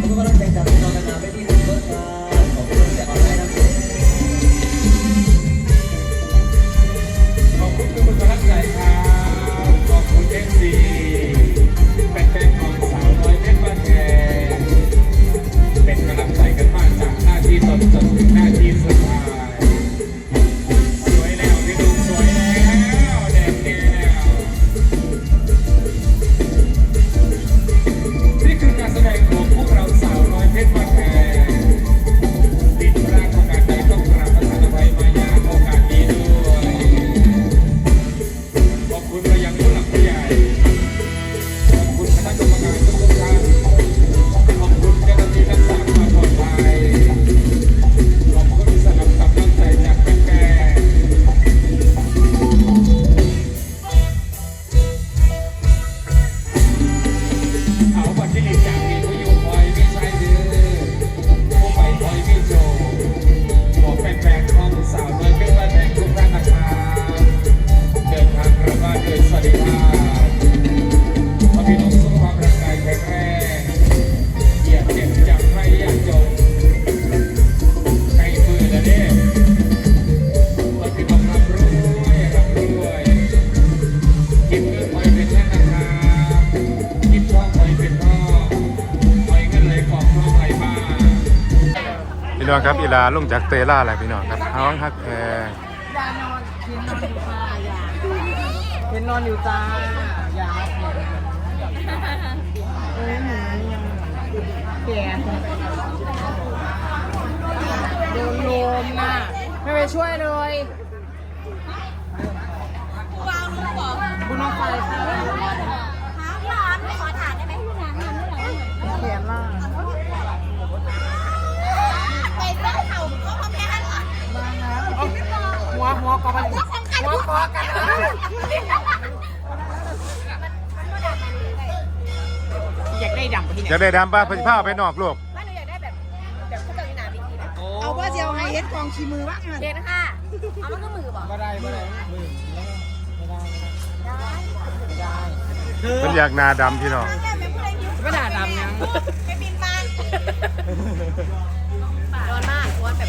僕もなんかいたら、 น้องครับอีลาลงจากเตล่าแหละพี่น้องครับน้องฮักแพงยานอนเห็นนอนอยู่ค่ะยาเห็นนอนอยู่จ้ายาเอ้ยหนูยังแก่โดนลมน่ะไม่ไปช่วยเลยวางลูกบอกคุณน้องไฟค่ะ หัวกอกันอยากได้ดำกว่านี้จะได้ดำป้าพผ้าไปนอกลูกว่าหนูอยากได้แบบแบบผู้จัดการวิธีแบบเอาว่าจะเอาไฮเอ็ดกองชีมือบ้างเด่นค่ะเอามันก็มือบอกไม่ได้ไม่ได้มือไม่ได้ไม่ได้ได้เธอมันอยากหนาดำพี่น้องแม่เป็นผู้ใดยิ้มไม่ด่าดำยังไปบินบ้านร้อนมากร้อนแบบ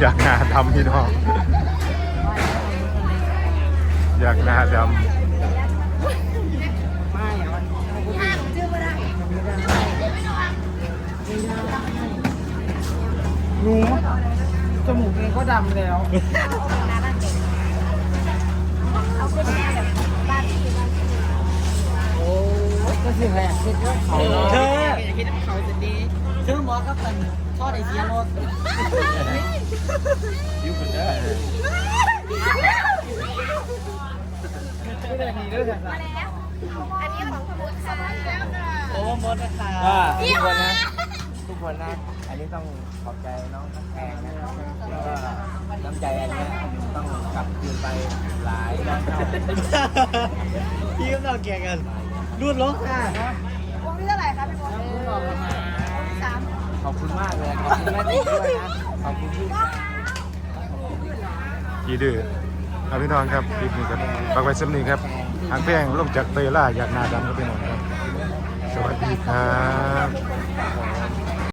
อยากหนาดำพี่น้อง อยากหนาดไม่อะมันห้าหนูชื่อไม่ได้หนูจมูกเองก็ดำแล้วเอาเป็นแม่แบบบ้านที่บ้านที่โอ้ก็คือแหละคิดว่าเขาเธออย่าคิดว่าเขาจะดีเธอหมอก็เป็น ทอดไอเสียรถยิ้มเหมือนเดิมไม่ได้ดีด้วยค่ะแล้ว อันนี้ของขบวนค่ะโอ้มดนะคะพี่ฮะทุกคนนะ อันนี้ต้องขอบใจน้องแพงนะครับแล้วก็น้ำใจอันนี้ต้องกลับคืนไปหลายร้อยเท่าพี่ก็ต้องแก่กันรูดลงค่ะ อบคุณมากเลยขอบคุณแม่ติ๊กด้วยนะขอบคุณพี่ำกี่ดื้อเอาพี่น้องครับคลิปนี้ครับฝากไว้สำนีครับหางแพงลงจากเตยล่าอยากนาดำครับพี่น้องครับ สวัสดีครับ